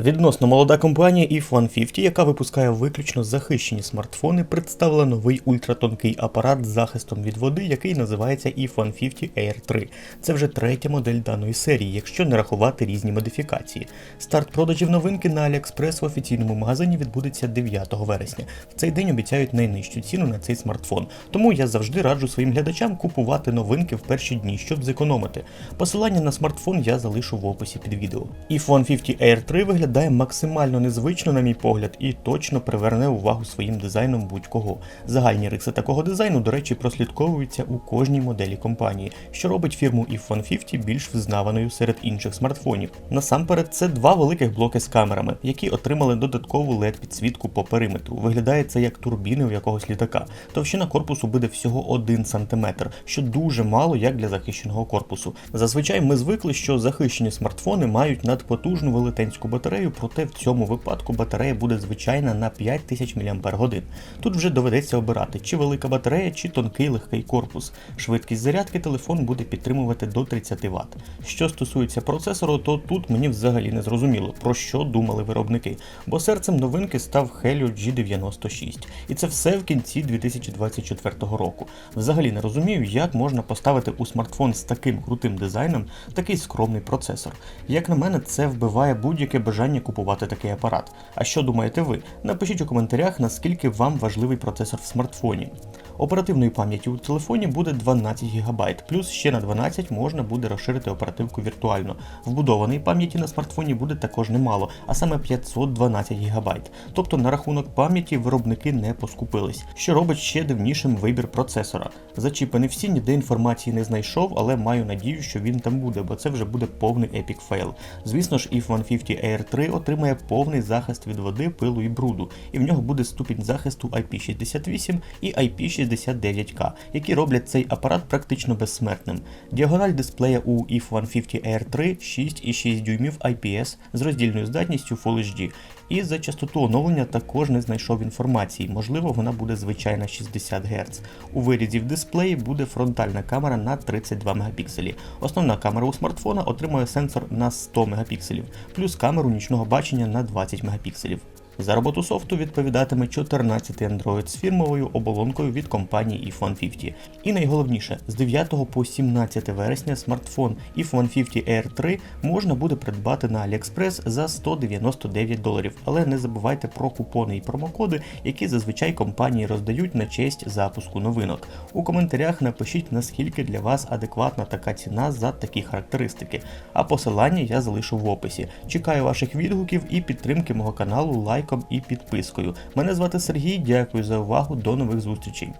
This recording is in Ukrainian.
Відносно молода компанія EF 150, яка випускає виключно захищені смартфони, представила новий ультратонкий апарат з захистом від води, який називається EF 150 Air 3. Це вже третя модель даної серії, якщо не рахувати різні модифікації. Старт продажів новинки на AliExpress в офіційному магазині відбудеться 9 вересня. В цей день обіцяють найнижчу ціну на цей смартфон. Тому я завжди раджу своїм глядачам купувати новинки в перші дні, щоб зекономити. Посилання на смартфон я залишу в описі під відео. EF 150 Air 3 виглядає максимально незвично, на мій погляд, і точно приверне увагу своїм дизайном будь-кого. Загальні риси такого дизайну, до речі, прослідковуються у кожній моделі компанії, що робить фірму EF 150 більш взнаваною серед інших смартфонів. Насамперед, це два великих блоки з камерами, які отримали додаткову led підсвітку по периметру. Виглядає це як турбіни у якогось літака. Товщина корпусу буде всього 1 см, що дуже мало як для захищеного корпусу. Зазвичай ми звикли, що захищені смартфони мають надпотужну велетенську батарею, проте в цьому випадку батарея буде звичайна на 5000 мАч. Тут вже доведеться обирати, чи велика батарея, чи тонкий легкий корпус. Швидкість зарядки телефон буде підтримувати до 30 Вт. Що стосується процесору, то тут мені взагалі не зрозуміло, про що думали виробники, бо серцем новинки став Helio G96. І це все в кінці 2024 року. Взагалі не розумію, як можна поставити у смартфон з таким крутим дизайном такий скромний процесор. Як на мене, це вбиває будь-яке бажання купувати такий апарат. А що думаєте ви? Напишіть у коментарях, наскільки вам важливий процесор в смартфоні. Оперативної пам'яті у телефоні буде 12 ГБ, плюс ще на 12 можна буде розширити оперативку віртуально. Вбудованої пам'яті на смартфоні буде також немало, а саме 512 ГБ. Тобто на рахунок пам'яті виробники не поскупились, що робить ще дивнішим вибір процесора. Зачіпаний всі, ніде інформації не знайшов, але маю надію, що він там буде, бо це вже буде повний епік фейл. Звісно ж, EF 150 Air 3 отримає повний захист від води, пилу і бруду, і в нього буде ступінь захисту IP68 і IP69K, які роблять цей апарат практично безсмертним. Діагональ дисплея у EF 150 Air 3 6,6 дюймів IPS з роздільною здатністю Full HD. І за частоту оновлення також не знайшов інформації, можливо, вона буде звичайна 60 Гц. У вирізі в дисплеї буде фронтальна камера на 32 Мп. Основна камера у смартфона отримує сенсор на 100 Мп, плюс камеру нічного бачення на 20 Мп. За роботу софту відповідатиме 14 Android з фірмовою оболонкою від компанії EF 150. І найголовніше, з 9 по 17 вересня смартфон EF 150 Air 3 можна буде придбати на AliExpress за 199 доларів. Але не забувайте про купони і промокоди, які зазвичай компанії роздають на честь запуску новинок. У коментарях напишіть, наскільки для вас адекватна така ціна за такі характеристики. А посилання я залишу в описі. Чекаю ваших відгуків і підтримки мого каналу лайком і підпискою. Мене звати Сергій, дякую за увагу, до нових зустрічей.